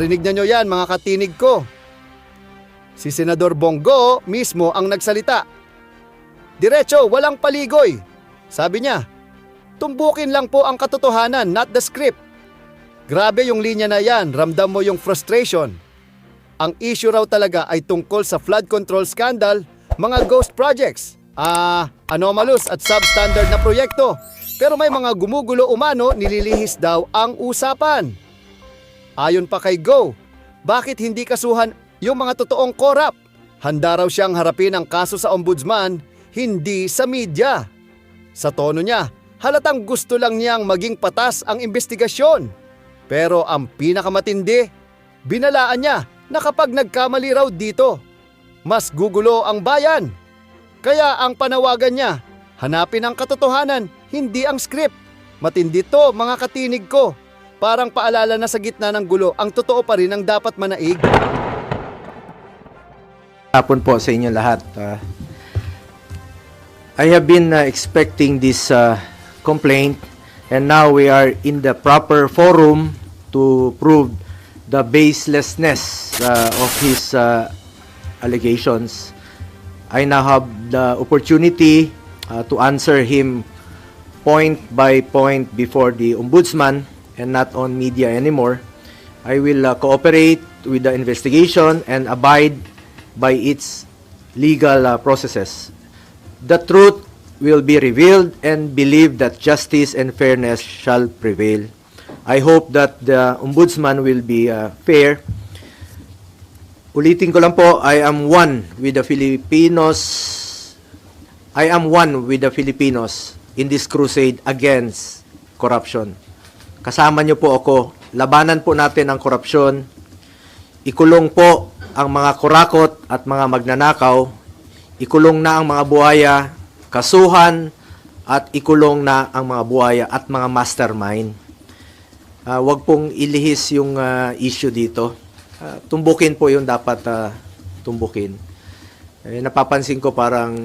Narinig na nyo yan mga katinig ko. Si Senador Bongo mismo ang nagsalita. Diretso, walang paligoy. Sabi niya, tumbukin lang po ang katotohanan, not the script. Grabe yung linya na yan, ramdam mo yung frustration. Ang issue raw talaga ay tungkol sa flood control scandal, mga ghost projects, ah, anomalous at substandard na proyekto. Pero may mga gumugulo umano, nililihis daw ang usapan. Ayon pa kay Go, bakit hindi kasuhan yung mga totoong korap? Handa raw siyang harapin ang kaso sa ombudsman, hindi sa media. Sa tono niya, halatang gusto lang niyang maging patas ang investigasyon. Pero ang pinakamatindi, binalaan niya na kapag nagkamali raw dito, mas gugulo ang bayan. Kaya ang panawagan niya, hanapin ang katotohanan, hindi ang script. Matindi to mga katinig ko. Parang paalala na sa gitna ng gulo, ang totoo pa rin ang dapat manaig. Hapon po sa inyo lahat. Ah, I have been uh, expecting this uh, complaint and now we are in the proper forum to prove the baselessness uh, of his uh, allegations. I now have the opportunity uh, to answer him point by point before the ombudsman and not on media anymore. I will uh, cooperate with the investigation and abide by its legal uh, processes. The truth will be revealed and believe that justice and fairness shall prevail. I hope that the ombudsman will be uh, fair. Ulitin ko lang po, I am one with the Filipinos. I am one with the Filipinos in this crusade against corruption. Kasama niyo po ako. Labanan po natin ang korupsyon. Ikulong po ang mga kurakot at mga magnanakaw. Ikulong na ang mga buhaya, kasuhan, at ikulong na ang mga buhaya at mga mastermind. Ah, wag pong ilihis yung ah, issue dito. Ah, tumbukin po yung dapat ah, tumbukin. Eh, napapansin ko parang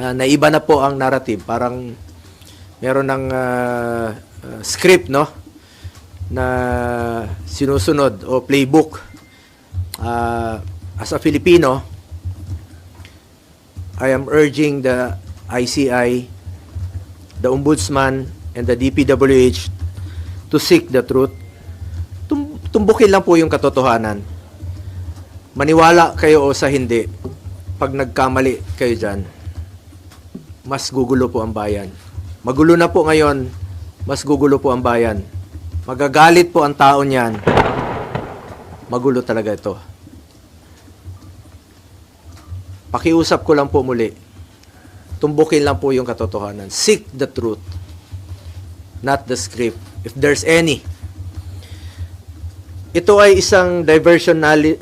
ah, naiba na po ang narrative. Parang meron ng ah, ah, script, no? Na sinusunod o playbook. Ah, as a Filipino, I am urging the ICI, the Ombudsman, and the DPWH to seek the truth. Tum- tumbukin lang po yung katotohanan. Maniwala kayo o sa hindi, pag nagkamali kayo dyan, mas gugulo po ang bayan. Magulo na po ngayon, mas gugulo po ang bayan. Magagalit po ang tao niyan. Magulo talaga ito. Pakiusap ko lang po muli. Tumbukin lang po yung katotohanan. Seek the truth. Not the script. If there's any. Ito ay isang diversionary,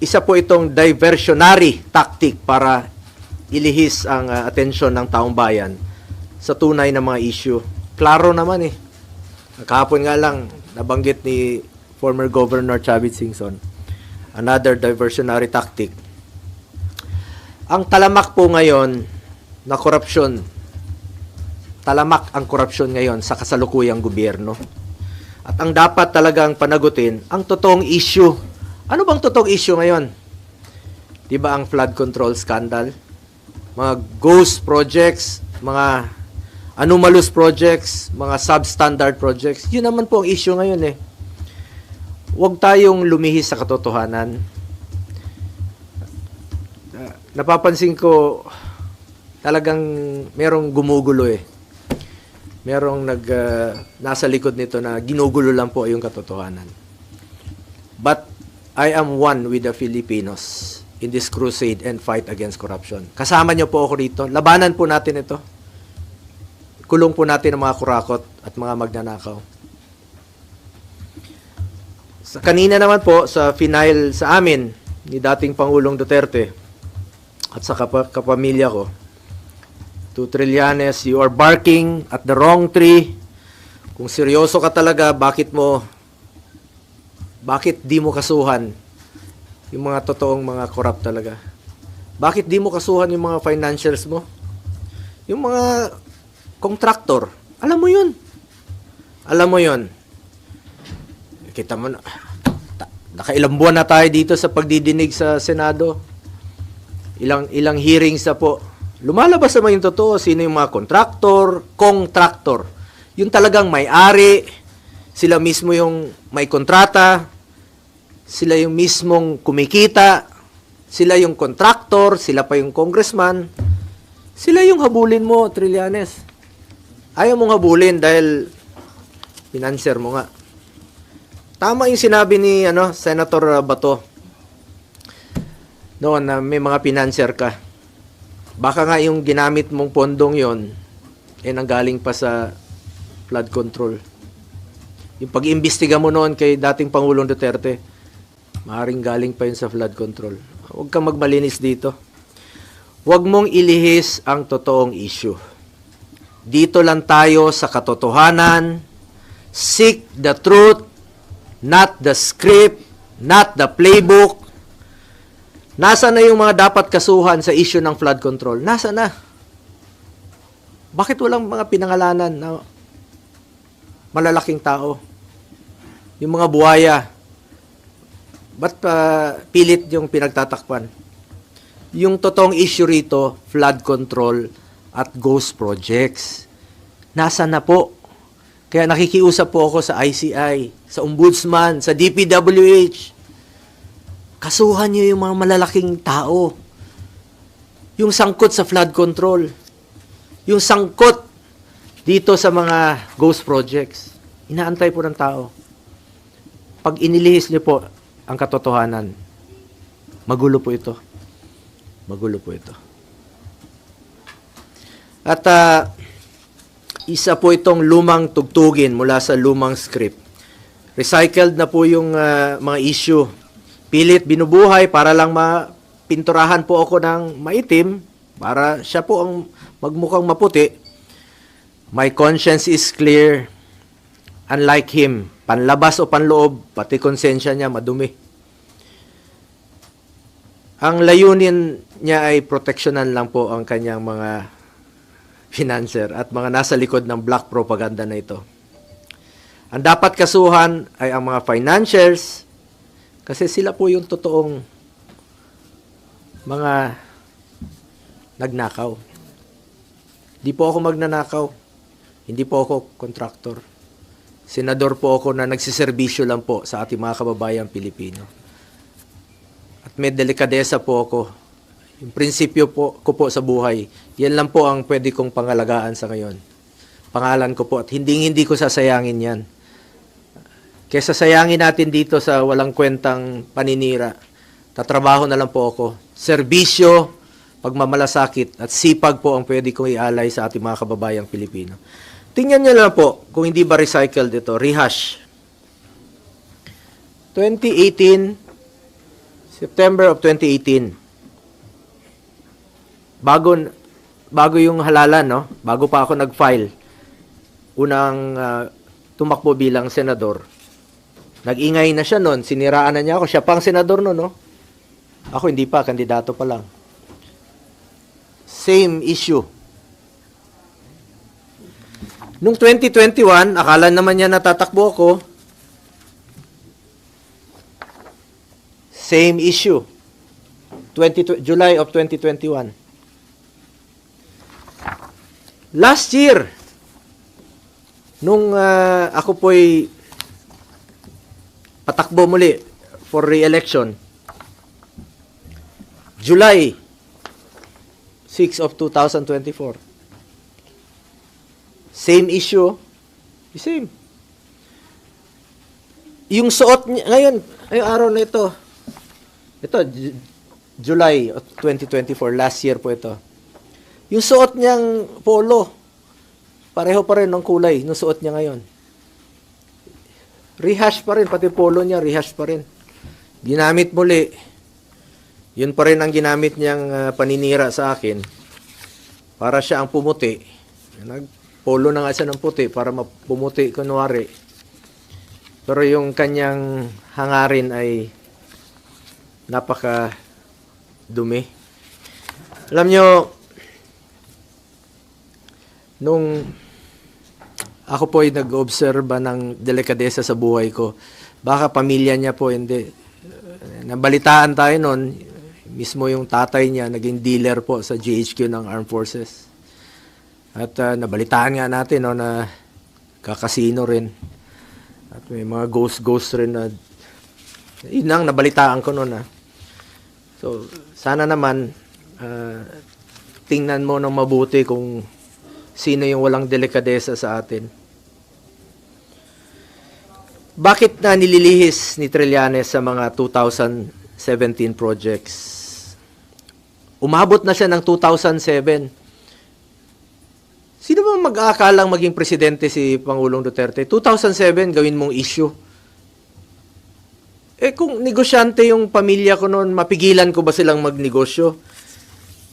isa po itong diversionary tactic para ilihis ang uh, atensyon ng taong bayan sa tunay na mga issue. Klaro naman eh. Kahapon nga lang, nabanggit ni former Governor Chavit Singson, another diversionary tactic. Ang talamak po ngayon na korupsyon, talamak ang korupsyon ngayon sa kasalukuyang gobyerno. At ang dapat talagang panagutin, ang totoong issue. Ano bang totoong issue ngayon? Di ba ang flood control scandal? Mga ghost projects, mga anomalous projects, mga substandard projects. Yun naman po ang issue ngayon eh. Huwag tayong lumihis sa katotohanan. Napapansin ko talagang merong gumugulo eh. Merong nag uh, nasa likod nito na ginugulo lang po yung katotohanan. But I am one with the Filipinos in this crusade and fight against corruption. Kasama niyo po ako rito. Labanan po natin ito. Kulong po natin ang mga kurakot at mga magnanakaw. Sa kanina naman po sa final sa amin ni dating Pangulong Duterte at sa kap- kapamilya ko. To Trillanes, you are barking at the wrong tree. Kung seryoso ka talaga, bakit mo bakit di mo kasuhan yung mga totoong mga corrupt talaga? Bakit di mo kasuhan yung mga financials mo? Yung mga contractor, alam mo yun. Alam mo yun. Kita mo na, Nakailang buwan na tayo dito sa pagdidinig sa Senado. Ilang ilang hearings na po. Lumalabas naman yung totoo sino yung mga kontraktor, contractor. Yung talagang may-ari, sila mismo yung may kontrata, sila yung mismong kumikita, sila yung contractor, sila pa yung congressman. Sila yung habulin mo, Trillanes. Ayaw mong habulin dahil financer mo nga. Tama yung sinabi ni ano, Senator Bato. Noon na may mga financer ka. Baka nga yung ginamit mong pondong yon eh nanggaling pa sa flood control. Yung pag-imbestiga mo noon kay dating Pangulong Duterte, maaaring galing pa yun sa flood control. Huwag kang magmalinis dito. Huwag mong ilihis ang totoong issue. Dito lang tayo sa katotohanan. Seek the truth, not the script, not the playbook. Nasa na yung mga dapat kasuhan sa issue ng flood control? Nasa na? Bakit walang mga pinangalanan na malalaking tao? Yung mga buhaya, ba't pa pilit yung pinagtatakpan? Yung totoong issue rito, flood control at ghost projects. Nasa na po? Kaya nakikiusap po ako sa ICI, sa Ombudsman, sa DPWH. Kasuhan niyo yung mga malalaking tao. Yung sangkot sa flood control. Yung sangkot dito sa mga ghost projects. Inaantay po ng tao. Pag inilihis niyo po ang katotohanan, magulo po ito. Magulo po ito. At ah, isa po itong lumang tugtugin mula sa lumang script. Recycled na po yung ah, mga issue. Pilit binubuhay para lang mapinturahan po ako ng maitim para siya po ang magmukhang maputi. My conscience is clear. Unlike him, panlabas o panloob, pati konsensya niya madumi. Ang layunin niya ay proteksyonan lang po ang kanyang mga financer at mga nasa likod ng black propaganda na ito. Ang dapat kasuhan ay ang mga financiers kasi sila po yung totoong mga nagnakaw. Hindi po ako magnanakaw. Hindi po ako kontraktor. Senador po ako na nagsiservisyo lang po sa ating mga kababayang Pilipino. At may delikadesa po ako. Yung prinsipyo po ko po sa buhay, yan lang po ang pwede kong pangalagaan sa ngayon. Pangalan ko po at hindi hindi ko sasayangin yan. Kesa sayangin natin dito sa walang kwentang paninira, tatrabaho na lang po ako. Serbisyo, pagmamalasakit at sipag po ang pwede kong ialay sa ating mga kababayang Pilipino. Tingnan niyo lang po kung hindi ba recycled ito, rehash. 2018, September of 2018. Bago bago yung halalan, no? Bago pa ako nag-file. Unang ah, tumakbo bilang senador. Nag-ingay na siya noon, siniraan na niya ako. Siya pang senador noon, no? Ako hindi pa, kandidato pa lang. Same issue. Nung 2021, akala naman niya natatakbo ako. Same issue. 20, July of 2021. Last year, nung ah, ako po'y patakbo muli for re-election, July 6 of 2024. Same issue. The same. Yung suot niya, ngayon, ay araw na ito. Ito, Ju- July of 2024, last year po ito. Yung suot niyang polo, pareho pa rin ng kulay ng suot niya ngayon. Rehash pa rin, pati polo niya, rehash pa rin. Ginamit muli. Yun pa rin ang ginamit niyang ah, paninira sa akin. Para siya ang pumuti. Nagpolo na nga siya ng puti para mapumuti kunwari. Pero yung kanyang hangarin ay napaka dumi. Alam nyo, nung ako po ay nag-obserba ng delikadesa sa buhay ko, baka pamilya niya po hindi. nabalitaan tayo noon, mismo yung tatay niya naging dealer po sa GHQ ng Armed Forces. At ah, nabalitaan nga natin no, na kakasino rin. At may mga ghost-ghost rin na yun ang nabalitaan ko noon ah. So, sana naman ah, tingnan mo ng mabuti kung sino yung walang delikadesa sa atin. Bakit na nililihis ni Trillanes sa mga 2017 projects? Umabot na siya ng 2007. Sino ba mag-aakalang maging presidente si Pangulong Duterte? 2007, gawin mong issue. Eh kung negosyante yung pamilya ko noon, mapigilan ko ba silang magnegosyo?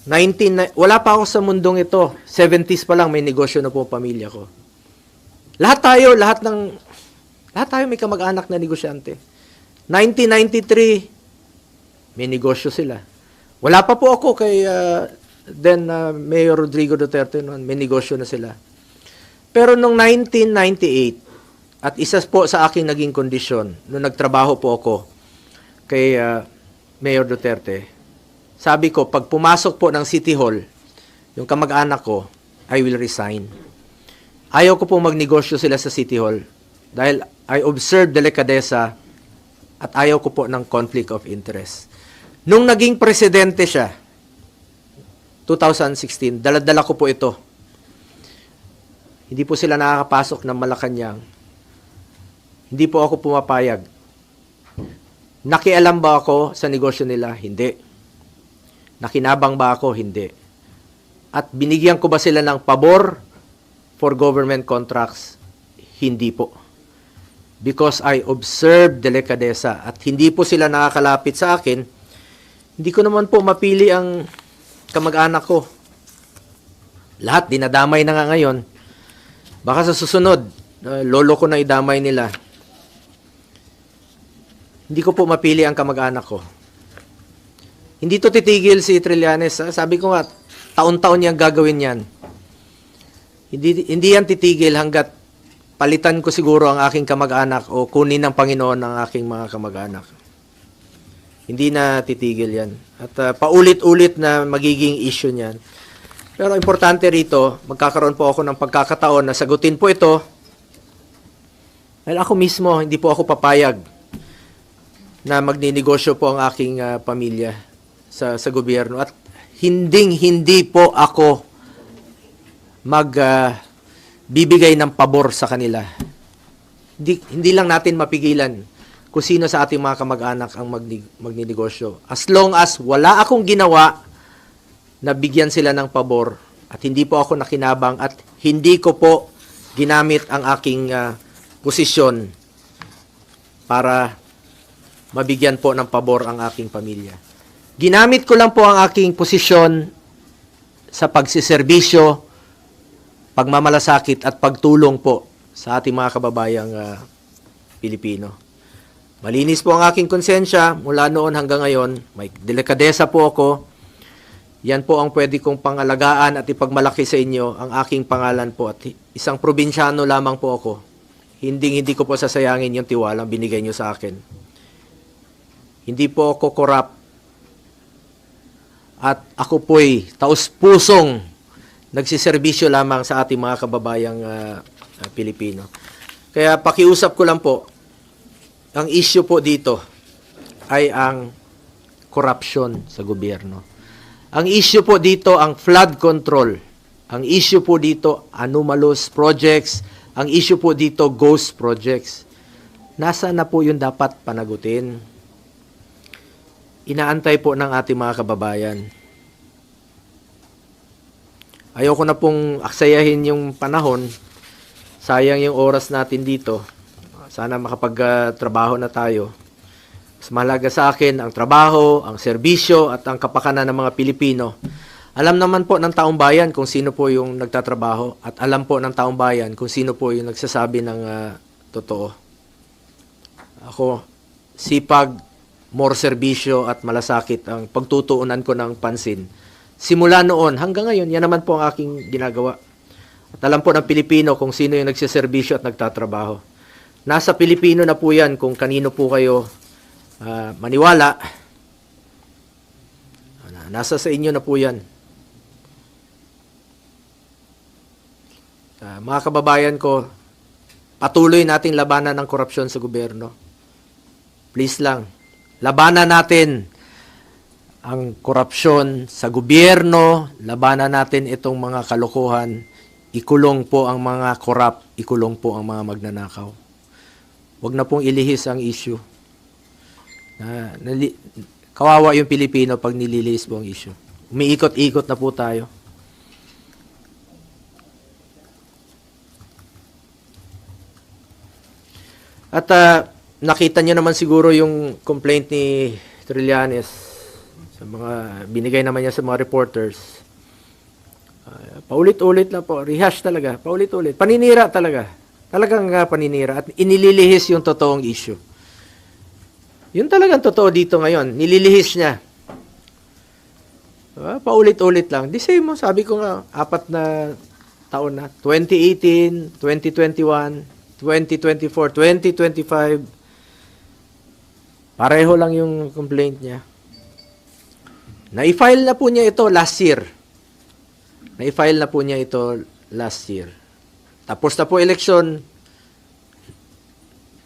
19, na- wala pa ako sa mundong ito. 70s pa lang may negosyo na po pamilya ko. Lahat tayo, lahat ng lahat tayo may kamag-anak na negosyante. 1993 may negosyo sila. Wala pa po ako kay uh, then uh, Mayor Rodrigo Duterte noon, may negosyo na sila. Pero nung 1998 at isa po sa aking naging kondisyon nung nagtrabaho po ako kay uh, Mayor Duterte, sabi ko, pag pumasok po ng City Hall, yung kamag-anak ko, I will resign. Ayaw ko po magnegosyo sila sa City Hall dahil I observe delikadesa at ayaw ko po ng conflict of interest. Nung naging presidente siya, 2016, daladala ko po ito. Hindi po sila nakakapasok ng Malacanang. Hindi po ako pumapayag. Nakialam ba ako sa negosyo nila? Hindi. Nakinabang ba ako? Hindi. At binigyan ko ba sila ng pabor for government contracts? Hindi po. Because I observed delikadesa at hindi po sila nakakalapit sa akin, hindi ko naman po mapili ang kamag-anak ko. Lahat dinadamay na nga ngayon. Baka sa susunod, lolo ko na idamay nila. Hindi ko po mapili ang kamag-anak ko. Hindi to titigil si Trillanes. Sabi ko nga, taon-taon niyang gagawin yan. Hindi, hindi yan titigil hanggat palitan ko siguro ang aking kamag-anak o kunin ng Panginoon ang aking mga kamag-anak. Hindi na titigil yan. At ah, paulit-ulit na magiging issue niyan. Pero importante rito, magkakaroon po ako ng pagkakataon na sagutin po ito. Dahil ako mismo, hindi po ako papayag na magninegosyo po ang aking ah, pamilya sa, sa gobyerno. At hinding-hindi po ako mag ah, bibigay ng pabor sa kanila. Hindi, hindi lang natin mapigilan kung sino sa ating mga kamag-anak ang magni, magninegosyo. As long as wala akong ginawa na bigyan sila ng pabor at hindi po ako nakinabang at hindi ko po ginamit ang aking ah, posisyon para mabigyan po ng pabor ang aking pamilya. Ginamit ko lang po ang aking posisyon sa pagsiservisyo, pagmamalasakit at pagtulong po sa ating mga kababayang ah, Pilipino. Malinis po ang aking konsensya mula noon hanggang ngayon. May delikadesa po ako. Yan po ang pwede kong pangalagaan at ipagmalaki sa inyo ang aking pangalan po at isang probinsyano lamang po ako. Hindi hindi ko po sasayangin yung tiwalang binigay nyo sa akin. Hindi po ako korap at ako po'y taus-pusong nagsiservisyo lamang sa ating mga kababayang ah, Pilipino. Kaya pakiusap ko lang po, ang issue po dito ay ang corruption sa gobyerno. Ang issue po dito ang flood control. Ang issue po dito anomalous projects. Ang issue po dito ghost projects. Nasa na po yun dapat panagutin? Inaantay po ng ating mga kababayan. Ayoko na pong aksayahin yung panahon. Sayang yung oras natin dito. Sana makapagtrabaho na tayo. Mas mahalaga sa akin ang trabaho, ang serbisyo at ang kapakanan ng mga Pilipino. Alam naman po ng taong bayan kung sino po yung nagtatrabaho at alam po ng taong bayan kung sino po yung nagsasabi ng ah, totoo. Ako, sipag, more serbisyo at malasakit ang pagtutuunan ko ng pansin. Simula noon hanggang ngayon, yan naman po ang aking ginagawa. At alam po ng Pilipino kung sino yung nagsiservisyo at nagtatrabaho. Nasa Pilipino na po yan kung kanino po kayo ah, maniwala, na- nasa sa inyo na po yan. Ah, mga kababayan ko, patuloy nating labanan ng korupsyon sa gobyerno. Please lang, labanan natin ang korupsyon sa gobyerno, labanan natin itong mga kalokohan, ikulong po ang mga korap, ikulong po ang mga magnanakaw. Huwag na pong ilihis ang issue. Na, kawawa yung Pilipino pag nililihis po ang issue. Umiikot-ikot na po tayo. At ah, nakita niyo naman siguro yung complaint ni Trillanes sa mga binigay naman niya sa mga reporters. Ah, paulit-ulit na po, rehash talaga, paulit-ulit. Paninira talaga. Talagang ah, paninira at inililihis yung totoong issue. Yun talagang totoo dito ngayon. Nililihis niya. Ah, paulit-ulit lang. The same mo, sabi ko nga, apat na taon na. 2018, 2021, 2024, 2025. Pareho lang yung complaint niya. Na-file na po niya ito last year. Na-file na po niya ito last year. Tapos na po election.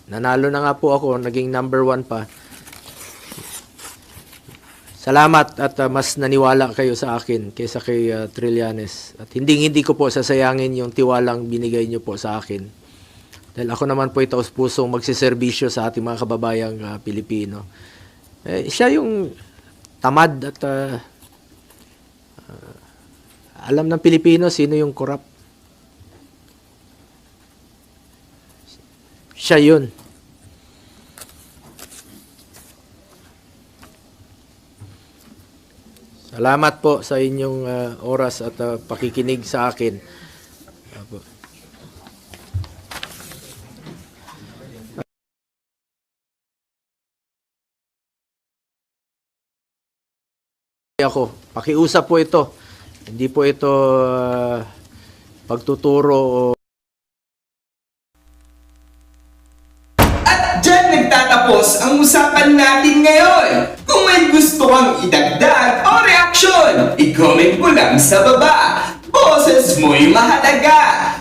Nanalo na nga po ako, naging number one pa. Salamat at uh, mas naniwala kayo sa akin kaysa kay uh, Trillanes. At hindi hindi ko po sasayangin yung tiwalang binigay niyo po sa akin. Dahil ako naman po ito pusong magsiservisyo sa ating mga kababayang uh, Pilipino. Eh, siya yung tamad at uh, uh, alam ng Pilipino sino yung corrupt. Siya yun. Salamat po sa inyong uh, oras at uh, pakikinig sa akin. Ako. Pakiusap po ito. Hindi po ito uh, pagtuturo o At dyan ang usapan natin ngayon. Kung may gusto kang idagdag o reaksyon, i-comment mo lang sa baba. Boses mo'y mahalaga.